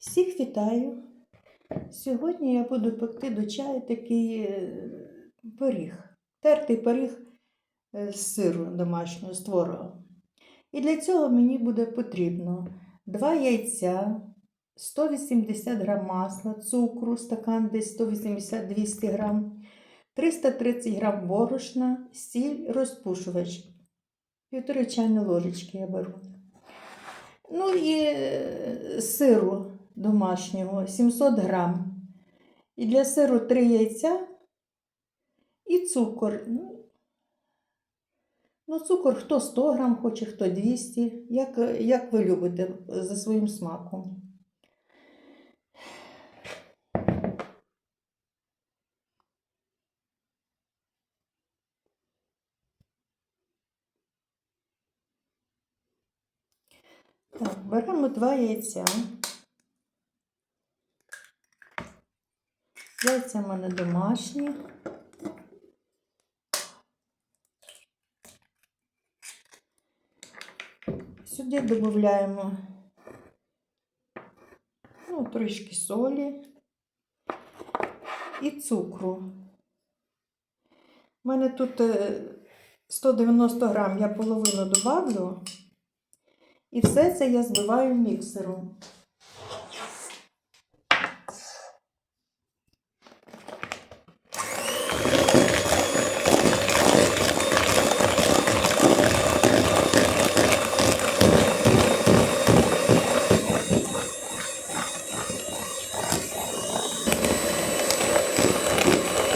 Всіх вітаю. Сьогодні я буду пекти до чаю такий е, пиріг, тертий пиріг е, з сиру домашнього з творогом. І для цього мені буде потрібно 2 яйця, 180 грам масла, цукру, стакан десь 180-200 грам, 330 грам борошна, сіль, розпушувач. Півтори чайні ложечки я беру. Ну і е, сиру домашнього 700 грам. І для сиру 3 яйця і цукор. Ну, Ну, цукор хто 100 грам хоче, хто 200, як, як ви любите за своїм смаком. Так, беремо два яйця. Яйця в мене домашні. Сюди додаємо ну, трішки солі і цукру. У мене тут е, 190 грам, я половину добавлю. І все це я збиваю міксером.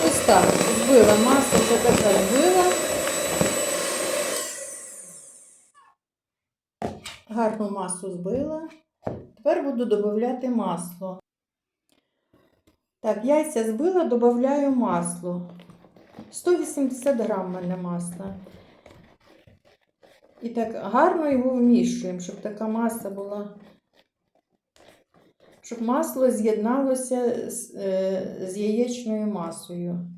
Ось збила масу, вже така збила. Гарну масу збила. Тепер буду додати масло. Так, яйця збила, додаю масло. 180 грам мене масла. І так гарно його вмішуємо, щоб така маса була. Щоб масло з'єдналося з, е, з яєчною масою.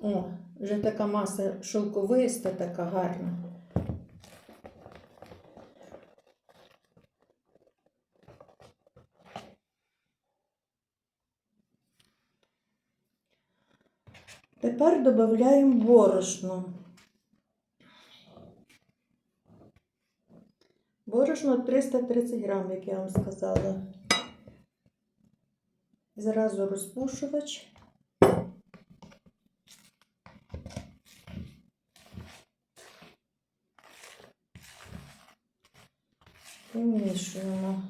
О, вже така маса шовковиста, така гарна. Тепер додаємо борошно. Борошно 330 грам, як я вам сказала. Зразу розпушувач. Вимішуємо.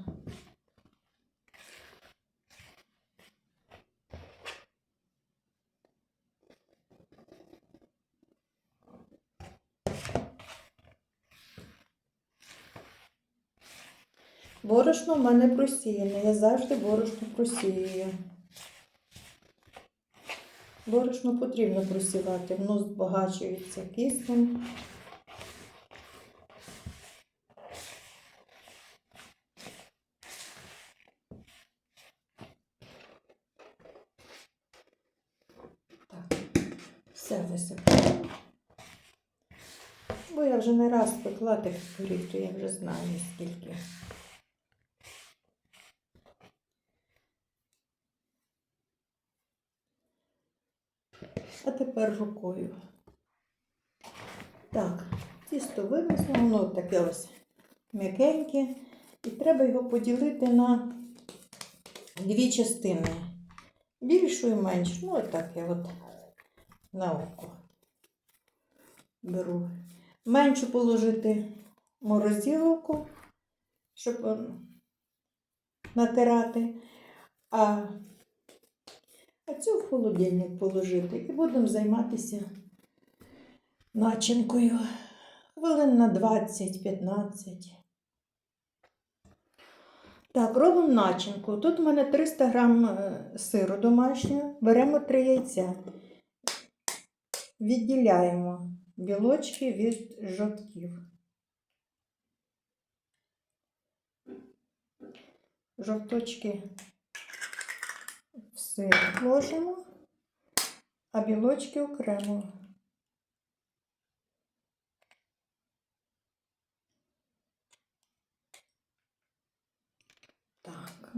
Борошно в мене просіяне. Я завжди борошно просіюю. Борошно потрібно просівати, воно збагачується киснем. Так, все висипаю. Бо я вже не раз пекла таких пиріг, то я вже знаю скільки. А тепер рукою. Так, тісто винесло, воно таке ось м'якеньке. І треба його поділити на дві частини. Більшу і меншу. Ну, отак я от на око беру. Меншу положити в морозиловку, щоб е, натирати, а, а цю в холодильник положити. І будемо займатися начинкою. Хвилин на 20-15. Так, робимо начинку. Тут у мене 300 грам е, сиру домашнього. Беремо 3 яйця. Відділяємо білочки від жовтків. жовточки все вложимо, а білочки окремо. Так.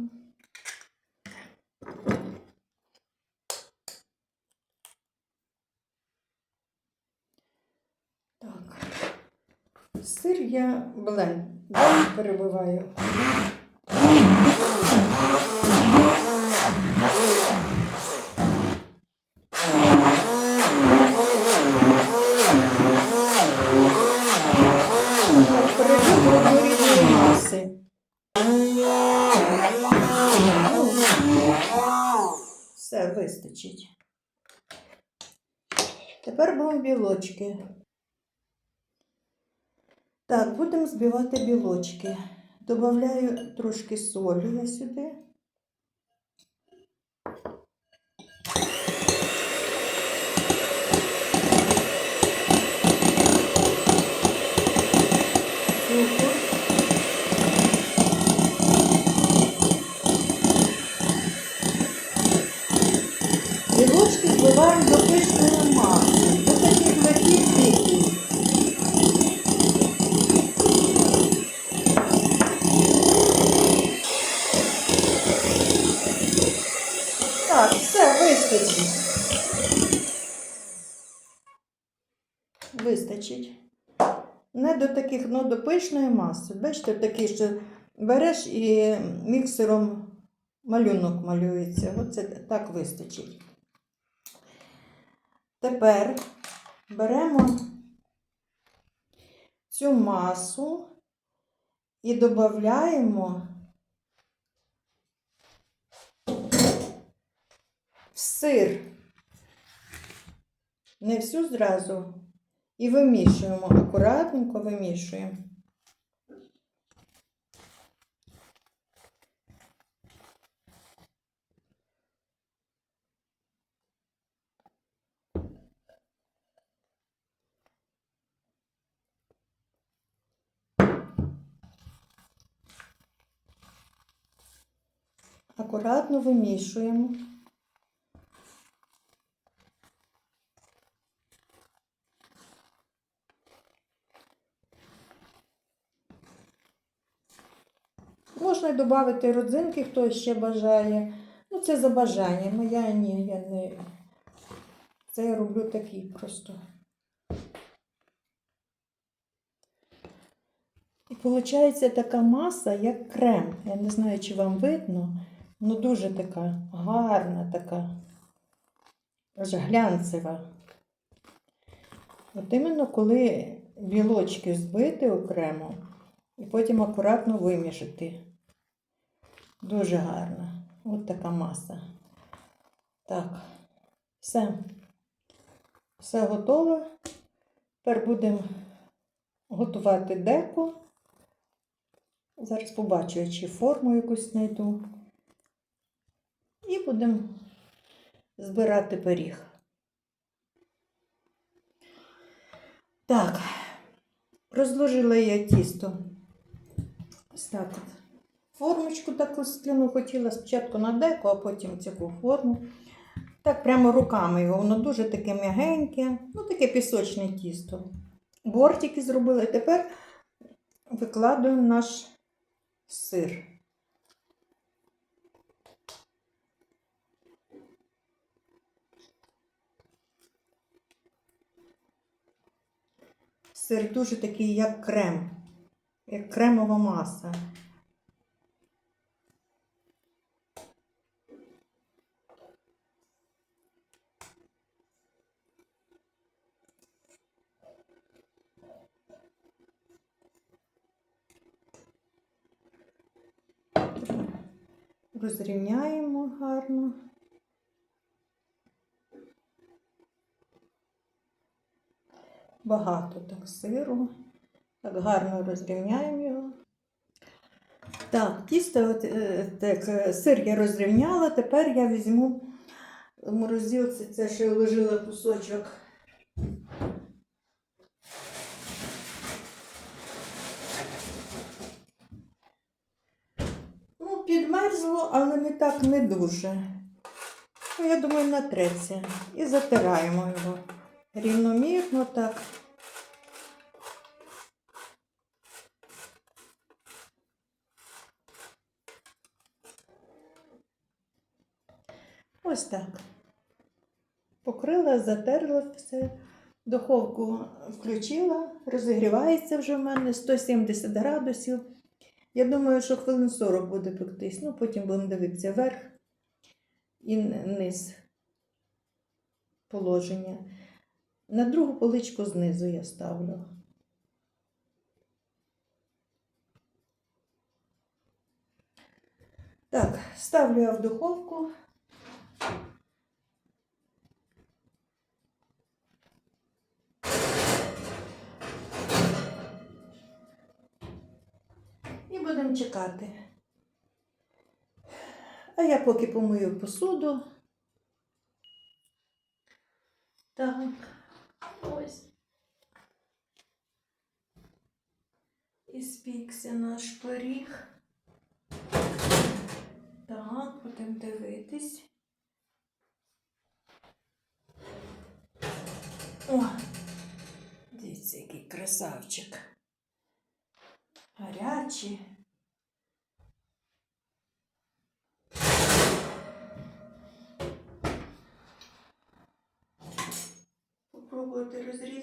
Так. Сир я бленд бленд перебиваю. Все, вистачить. Тепер беремо білочки. Так, будемо збивати білочки. Добавляю трошки солі я сюди. Білочки збиваємо до пишної маси, до таких легких тиків. Так, все, вистачить. Вистачить. Не до таких, ну до пишної маси. Бачите, такі, що береш і міксером малюнок малюється. Оце так вистачить. Тепер беремо цю масу і додаємо в сир. Не всю зразу. І вимішуємо, акуратненько вимішуємо. Акуратно вимішуємо. Можна й додати родзинки, хто ще бажає. Ну, це за бажанням. Я ні, я не. Це я роблю такий просто. І виходить така маса, як крем. Я не знаю, чи вам видно, ну дуже така гарна, така аж глянцева. От іменно коли білочки збити окремо і потім акуратно вимішати. Дуже гарно. От така маса. Так, все. Все готове. Тепер будемо готувати деко. Зараз побачу, чи форму якусь знайду. І будемо збирати пиріг. Так, розложила я тісто. Ось так. Формочку таку скляну хотіла спочатку на деко, а потім цю форму. Так, прямо руками його, воно дуже таке м'ягеньке, ну таке пісочне тісто. Бортики зробили. Тепер викладуємо наш сир. Сир дуже такий, як крем, як кремова маса. Розрівняємо гарно. Багато так сиру. Так гарно розрівняємо його. Так, тісто, е, так, е, сир я розрівняла, тепер я візьму в морозилці, це ще вложила кусочок. Ну, підмерзло, але не так не дуже. Ну, я думаю, натреться. І затираємо його рівномірно так. Ось так. Покрила, затерла все. Духовку включила, розігрівається вже в мене 170 градусів. Я думаю, що хвилин 40 буде пектись. Ну, потім будемо дивитися вверх і низ положення. На другу поличку знизу я ставлю. Так, ставлю я в духовку. І будемо чекати. А я поки помию посуду. Так, ось. І спікся наш пиріг. Так, будемо дивитись. О, дивіться, який красавчик. Гарячий. Попробуйте розрізати.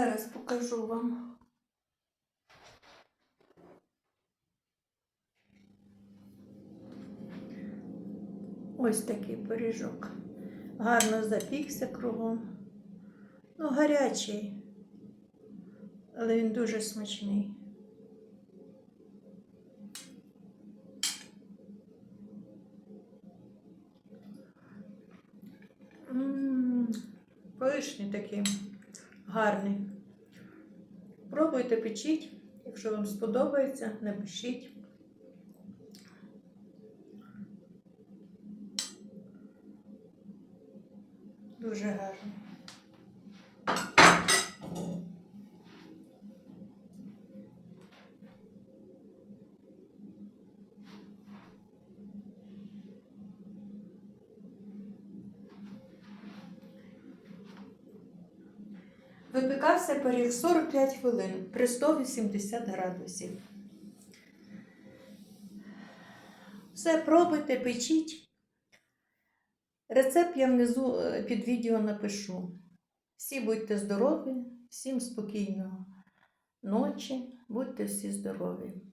Зараз покажу вам. Ось такий пиріжок. Гарно запікся кругом. Ну, гарячий, але він дуже смачний. М, Пишний такий, гарний. Пробуйте, печіть. Якщо вам сподобається, напишіть. Дуже гарно. Випікався пиріг 45 хвилин при 180 градусів. Все, пробуйте, печіть. Рецепт я внизу е, під відео напишу. Всі будьте здорові, всім спокійного ночі, будьте всі здорові.